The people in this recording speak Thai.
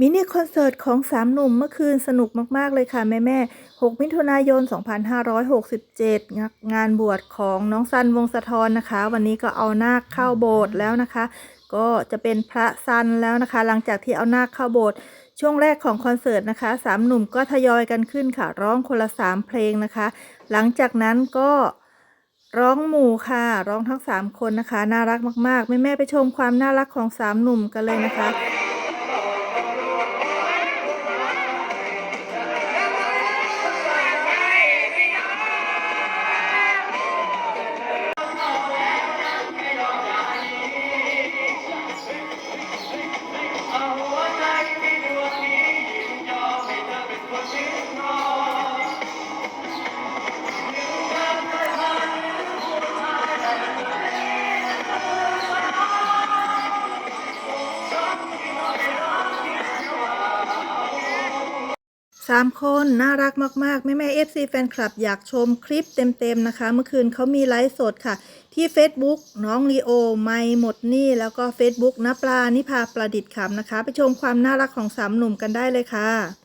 มินิคอนเสิร์ตของสามหนุ่มเมื่อคืนสนุกมาก ๆ เลยค่ะ แม่แม่ๆ6มิถุนายน 2567 งานบวชของน้องซันวงสะทอนนะคะ วันนี้ก็เอานาคเข้าโบสถ์แล้วนะคะ ก็จะเป็นพระซันแล้วนะคะ หลังจากที่เอานาคเข้าโบสถ์ช่วงแรกของคอนเสิร์ตนะคะสามหนุ่มก็ทยอยกันขึ้นค่ะ ร้องคนละสามเพลงนะคะ หลังจากนั้นก็ร้องหมู่ค่ะ ร้องทั้งสามคนนะคะ น่ารักมากๆ แม่แม่ๆไปชมความน่ารักของสามหนุ่มกันเลยนะคะ สามคนน่ารักมาก ๆ แม่แม่เอฟซีแฟนคลับอยากชมคลิปเต็ม ๆ นะคะ เมื่อคืนเขามีไลฟ์สดค่ะ ที่ Facebook น้องลีโอ ไม่หมดนี่ แล้วก็ Facebook น้าปลานิพาประดิษฐ์ขำนะคะ ไปชมความน่ารักของสามหนุ่มกันได้เลยค่ะ